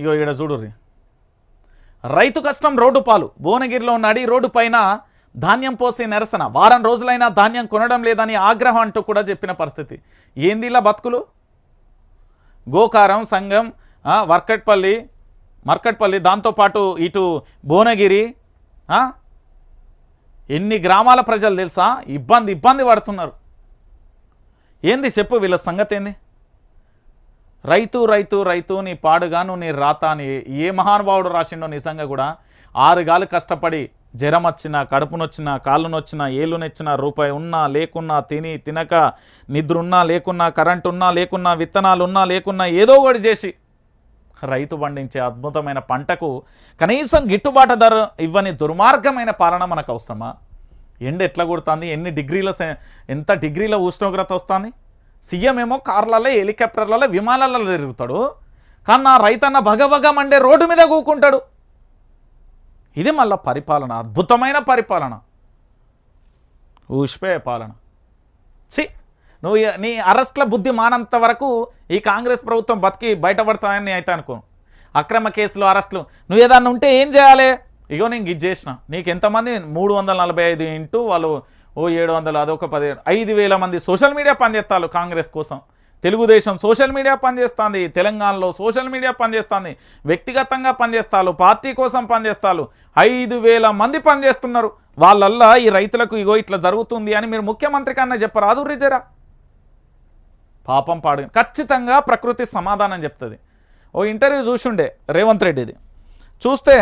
ఇగో ఇక్కడ చూడుర్రి. రైతు కష్టం రోడ్డు పాలు. భువనగిరిలో నడి రోడ్డు పైన ధాన్యం పోసే నిరసన. వారం రోజులైనా ధాన్యం కొనడం లేదని ఆగ్రహం అంటూ కూడా చెప్పిన పరిస్థితి. ఏంది ఇలా బతుకులు? గోకారం సంఘం వర్కట్పల్లి మర్కట్పల్లి దాంతోపాటు ఇటు భువనగిరి ఎన్ని గ్రామాల ప్రజలు తెలుసా? ఇబ్బంది ఇబ్బంది పడుతున్నారు. ఏంది చెప్పు వీళ్ళ సంగతి ఏంది రైతు రైతు రైతు నీ పాడుగాను నీ రాత అని ఏ మహానుభావుడు రాసిండో నిజంగా కూడా ఆరుగాలు కష్టపడి జ్వరం వచ్చినా కడుపునొచ్చినా కాళ్ళునొచ్చినా ఏళ్ళునొచ్చినా రూపాయి ఉన్నా లేకున్నా తిని తినక నిద్ర ఉన్నా లేకున్నా కరెంట్ ఉన్నా లేకున్నా విత్తనాలు ఉన్నా లేకున్నా ఏదో ఒకటి చేసి రైతు పండించే అద్భుతమైన పంటకు కనీసం గిట్టుబాటు ధర ఇవ్వని దుర్మార్గమైన పాలన మనకు అవసరమా? ఎండ ఎట్లా కొడుతుంది? ఎన్ని డిగ్రీల ఎంత డిగ్రీల ఉష్ణోగ్రత వస్తుంది? సీఎం ఏమో కార్లలో హెలికాప్టర్లలో విమానాలలో తిరుగుతాడు. కానీ నా రైతన్న భగభగ మండే రోడ్డు మీద కూకుంటాడు. ఇది మళ్ళా పరిపాలన అద్భుతమైన పరిపాలన. ఊష్పే పాలన. సి నువ్వు నీ అరెస్ట్ల బుద్ధి మానంత వరకు ఈ కాంగ్రెస్ ప్రభుత్వం బతికి బయటపడతాయని అయితే అనుకో అక్రమ కేసులు అరెస్టులు. నువ్వు ఏదన్నా ఉంటే ఏం చేయాలి? ఇగో నేను ఇది చేసిన నీకు ఎంతమంది మూడు వందల నలభై ఐదు ఇంటూ వాళ్ళు ఓ ఏడు వందలు అదొక పదిహేను ఐదు వేల మంది సోషల్ మీడియా పనిచేస్తారు కాంగ్రెస్ కోసం. తెలుగుదేశం సోషల్ మీడియా పనిచేస్తుంది తెలంగాణలో సోషల్ మీడియా పనిచేస్తుంది వ్యక్తిగతంగా పనిచేస్తారు పార్టీ కోసం పనిచేస్తారు ఐదు వేల మంది పనిచేస్తున్నారు. వాళ్ళల్లా ఈ రైతులకు ఇగో ఇట్లా జరుగుతుంది అని మీరు ముఖ్యమంత్రి కన్నా చెప్పరు? రిజరా పాపం పాడు. ఖచ్చితంగా ప్రకృతి సమాధానం చెప్తుంది. ఓ ఇంటర్వ్యూ చూసుండే రేవంత్ రెడ్డిది. చూస్తే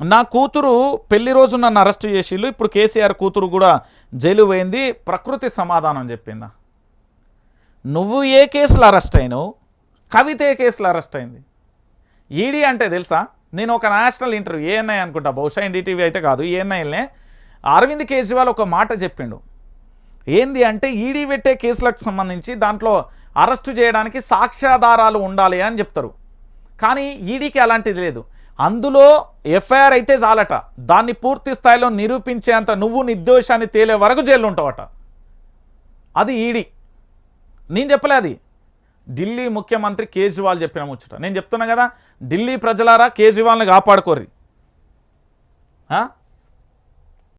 నా కూతురు పెళ్ళి రోజు నన్ను అరెస్ట్ చేసిళ్ళు ఇప్పుడు కేసీఆర్ కూతురు కూడా జైలు పోయింది ప్రకృతి సమాధానం చెప్పిందా? నువ్వు ఏ కేసులు అరెస్ట్ అయినావు? కవిత ఏ కేసులు అరెస్ట్ అయింది? ఈడీ అంటే తెలుసా? నేను ఒక నేషనల్ ఇంటర్వ్యూ ఏఎన్ఐ అనుకుంటా బహుశా ఎన్డీటీవీ అయితే కాదు ఏఎన్ఐలనే. అరవింద్ కేజ్రీవాల్ ఒక మాట చెప్పిండు. ఏంది అంటే ఈడీ పెట్టే కేసులకు సంబంధించి దాంట్లో అరెస్టు చేయడానికి సాక్ష్యాధారాలు ఉండాలి అని చెప్తారు. కానీ ఈడీకి అలాంటిది లేదు. అందులో ఎఫ్ఐఆర్ అయితే చాలట. దాన్ని పూర్తి స్థాయిలో నిరూపించేంత నువ్వు నిర్దోషాన్ని తేలే వరకు జైలు ఉంటావట అది ఈడీ. నేను చెప్పలే అది. ఢిల్లీ ముఖ్యమంత్రి కేజ్రీవాల్ చెప్పిన ముచ్చట. నేను చెప్తున్నా కదా ఢిల్లీ ప్రజలారా కేజ్రీవాల్ని కాపాడుకోర్రి.